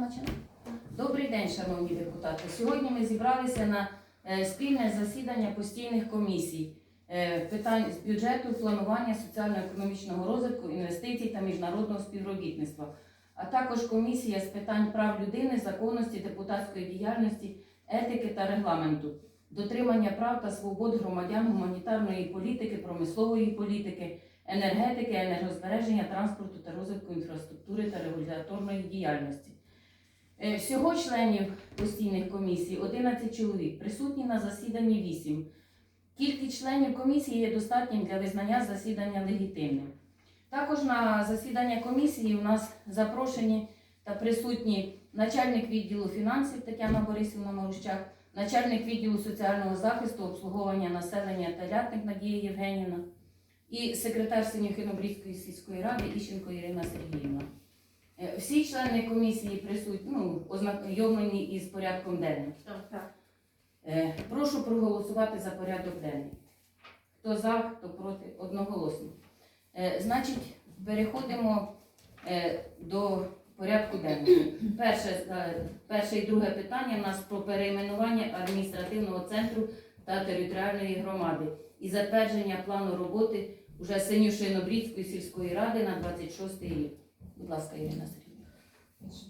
Можна? Добрий день, шановні депутати. Сьогодні ми зібралися на е, спільне засідання постійних комісій е, питань з бюджету, планування соціально-економічного розвитку, інвестицій та міжнародного співробітництва, а також комісія з питань прав людини, законності, депутатської діяльності, етики та регламенту, дотримання прав та свобод громадян, гуманітарної політики, промислової політики, енергетики, енергозбереження, транспорту та розвитку інфраструктури та регуляторної діяльності. Е, Всього членів постійних комісій 11 чоловік, присутні на засіданні 8. Кількість членів комісії є достатнім для визнання засідання легітимним. Також на засідання комісії у нас запрошені та присутні начальник відділу фінансів Тетяна Борисівна Марущак, начальник відділу соціального захисту, обслуговування населення Телятник Надія Євгенівна і секретар Синьохинобрідської сільської ради Іщенко Ірина Сергіївна. Е, Всі члени комісії присутні, ну, ознайомлені із порядком денним. Так. Е, Прошу проголосувати за порядок денний. Хто за, хто проти, одноголосно. Е, Значить, переходимо до порядку денного. Перше, перше і друге питання у нас про перейменування адміністративного центру та територіальної громади і затвердження плану роботи уже Синюшино-Брідської сільської ради на 26 рік. Будь ласка, Ірина Сергійовна.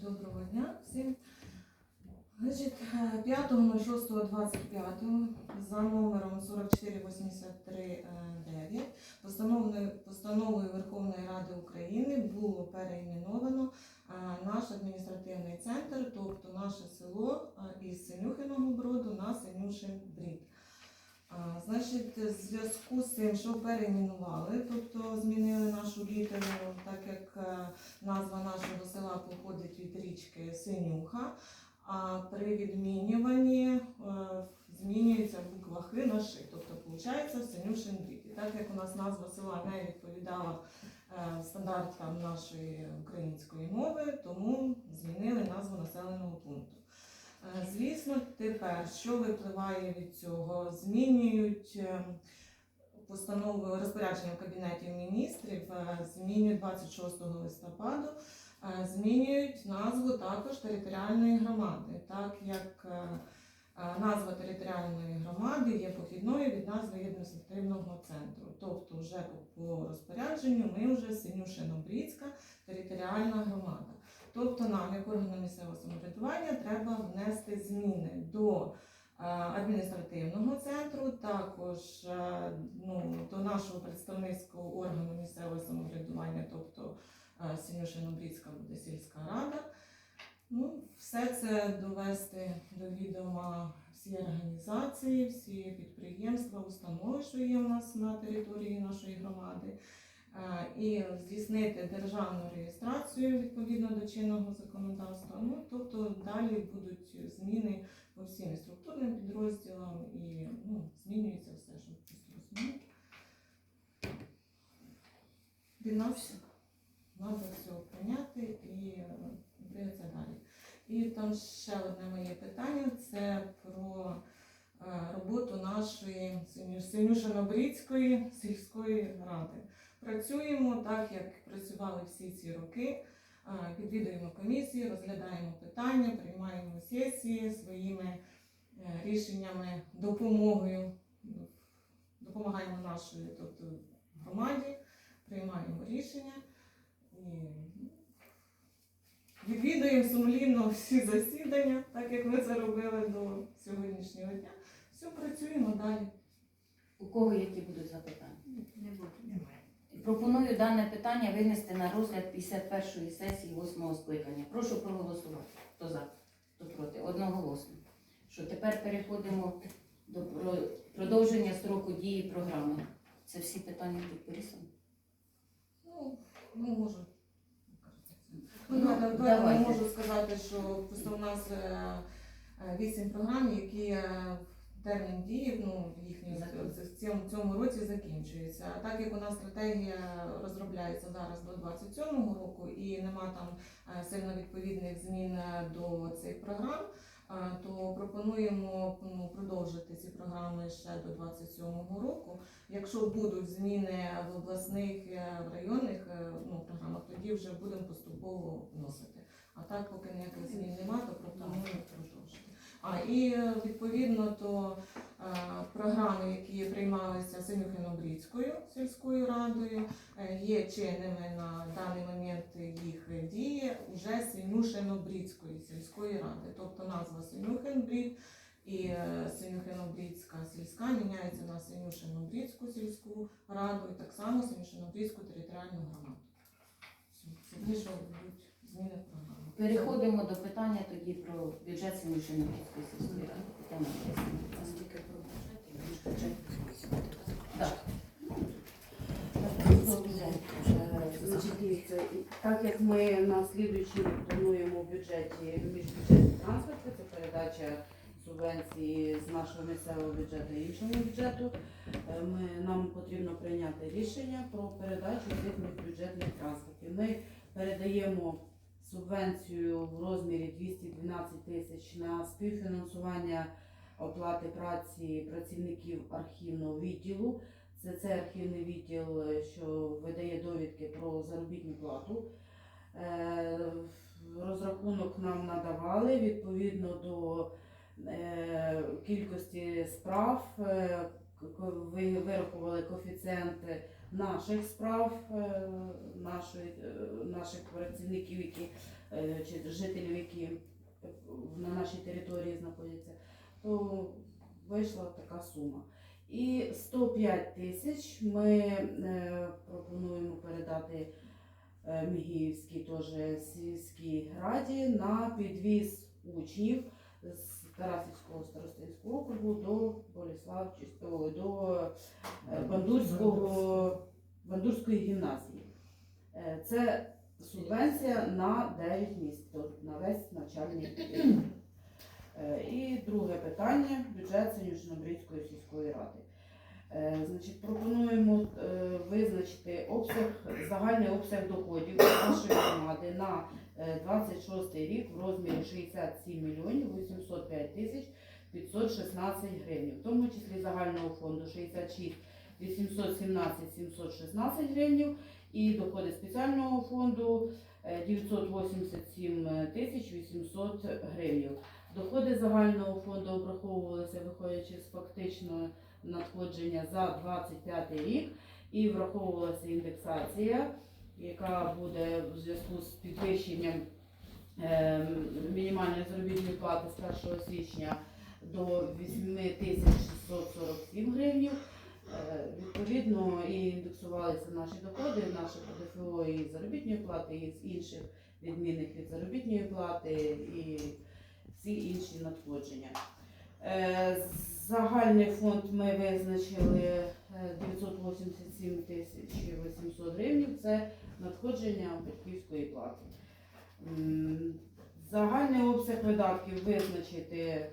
Доброго дня всім. Значить, е, 5.06.25 за номером 44839 постановою, постановою Верховної Ради України було переіменовано е, наш адміністративний центр, тобто наше село е, із Синюхиного броду на Синюшин брід. В зв'язку з тим, що перейменували, тобто змінили нашу літеру, так як е, назва нашого села походить від річки Синюха, а при відмінюванні е, змінюється буква Х на Ши, тобто виходить Синюшин брід. І так як у нас назва села не відповідала е, стандартам нашої української мови, тому змінили назву населеного пункту. Е, Звісно, тепер, що випливає від цього, змінюють е, постанову розпорядженням Кабінетів міністрів, е, змінюють 26 листопаду, змінюють назву також територіальної громади, так як назва територіальної громади є похідною від назви адміністративного центру. Тобто, вже по розпорядженню ми вже Синюшино-Брідська територіальна громада. Тобто нам, як органу місцевого самоврядування, треба внести зміни до е, адміністративного центру, також е, ну, до нашого представницького органу місцевого самоврядування, тобто е, Синюшино-Брідська буде сільська рада. Ну, все це довести до відома всі організації, всі підприємства, установи, що є у нас на території нашої громади і здійснити державну реєстрацію відповідно до чинного законодавства. Ну, тобто далі будуть зміни по всім структурним підрозділам і ну, змінюється все, щоб просто розуміти. Від нас треба все прийняти і е, дивитися далі. І там ще одне моє питання це про е, роботу нашої Синюшино-Брідської сільської ради. Працюємо так, як працювали всі ці роки. Відвідуємо комісії, розглядаємо питання, приймаємо сесії своїми е, рішеннями, допомогою, допомагаємо нашій тобто, громаді, приймаємо рішення і відвідуємо сумлінно всі засідання, так як ми це робили до сьогоднішнього дня. Все, працюємо далі. У кого які будуть запитання? Пропоную дане питання винести на розгляд 51-ї сесії 8-го скликання. Прошу проголосувати. Хто за, хто проти? Одноголосно. Що тепер переходимо до продовження строку дії програми. Це всі питання тут пересані? Ну, ну можу. Ну, Ну, давайте, давайте. можу сказати, що у нас е, е, вісім програм, які е, термін дії, ну, їхній в цьому, цьому році закінчується. А так як у нас стратегія розробляється зараз до 27-го року і нема там е, сильно відповідних змін е, до цих програм, е, то пропонуємо ну, продовжити ці програми ще до 27-го року. Якщо будуть зміни в обласних, в районних ну, програмах, тоді вже будемо поступово вносити. А так, поки ніяких змін немає, то пропонуємо продовжити. А і е, відповідно до е, програми, які приймалися Синюхино-Брідською сільською радою, е, є чинними на даний момент їх дії уже Синюшино-Брідської сільської ради. Тобто назва Синюхин-Брід і Синюхино-Брідська сільська міняється на Синюшино-Брідську сільську раду і так само Синюшино-Брідську територіальну громаду. Все. Ті, будуть зміни. Переходимо до питання тоді про бюджет Сімішинівської сільської ради. Тетяна Олексіївна. Наскільки про бюджет і бюджет. Так. Значить, дивіться, так як ми на слідуючий рік плануємо в бюджеті міжбюджетні трансферти, це передача субвенції з нашого місцевого бюджету іншому бюджету, е, ми, нам потрібно прийняти рішення про передачу цих міжбюджетних трансфертів. Ми передаємо субвенцію в розмірі 212 тисяч на співфінансування оплати праці працівників архівного відділу. Це цей архівний відділ, е, що видає довідки про заробітну плату. Е, Розрахунок нам надавали відповідно до е, кількості справ. Вирахували коефіцієнти наших справ, е, нашої, е, наших працівників, які е, чи жителів, які на нашій території знаходяться, то вийшла така сума. І 105 тисяч ми пропонуємо передати Мігіївській теж сільській раді на підвіз учнів з Тарасівського старостинського округу до Боліславчистого, до е, Бандурського, Бандурської гімназії. Е, Це субвенція на 9 місць, на весь навчальний рік. Е, І друге питання бюджет Синюшнобрідської сільської ради. Е, Значить, пропонуємо е, визначити обсяг, загальний обсяг доходів нашої громади на е, 26 рік в розмірі 67 мільйонів 805 тисяч 516 гривень, в тому числі загального фонду 66 817 716 гривень і доходи спеціального фонду е, 987 тисяч 800 гривень. Доходи загального фонду обраховувалися виходячи з фактичного надходження за 25 рік і враховувалася індексація, яка буде в зв'язку з підвищенням е, мінімальної заробітної плати з 1 січня до 8647 гривень. Е, Відповідно, і індексувалися наші доходи, наше ПДФО і заробітної плати, і з інших відмінних від заробітної плати, і всі інші надходження. Е, Загальний фонд ми визначили е, 987 тисяч 800 гривень. Це надходження батьківської плати. Загальний обсяг видатків визначити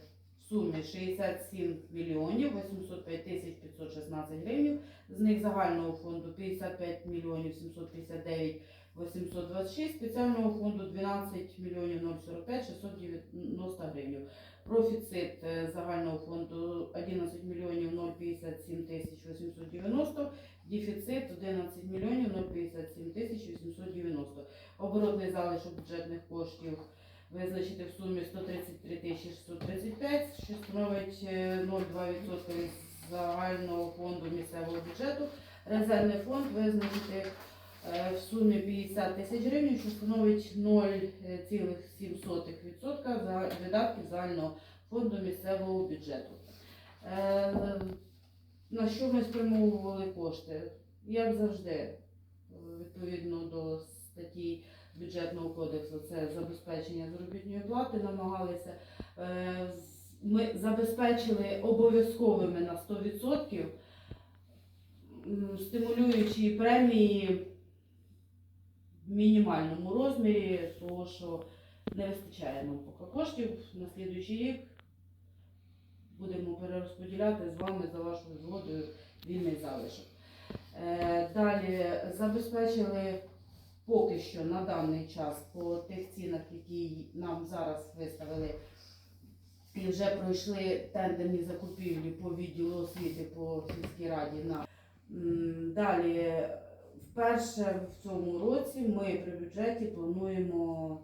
сумі 67 мільйонів 805 тисяч 516 гривень. З них загального фонду 55 мільйонів 759 826, спеціального фонду 12 мільйонів 045 690 гривень. Профіцит е, загального фонду 11 мільйонів 057 тисяч 890, дефіцит 11 мільйонів 057 тисяч 890. Оборотний залишок бюджетних коштів визначити в сумі 133 тисячі 635, що становить е, 0,2% загального фонду місцевого бюджету. Резервний фонд визначити е, в сумі 50 тисяч гривень, що становить 0,7% за видатків загального фонду місцевого бюджету. Е, На що ми спрямовували кошти? Як завжди, е, відповідно до статті бюджетного кодексу, це забезпечення заробітної плати, намагалися. Е, Ми забезпечили обов'язковими на 100%, м, стимулюючи премії в мінімальному розмірі, тому що не вистачає нам поки коштів на слідуючий рік. Будемо перерозподіляти з вами за вашою згодою вільний залишок. Е, Далі забезпечили поки що на даний час по тих цінах, які нам зараз виставили, і вже пройшли тендерні закупівлі по відділу освіти по сільській раді. На далі, вперше в цьому році ми при бюджеті плануємо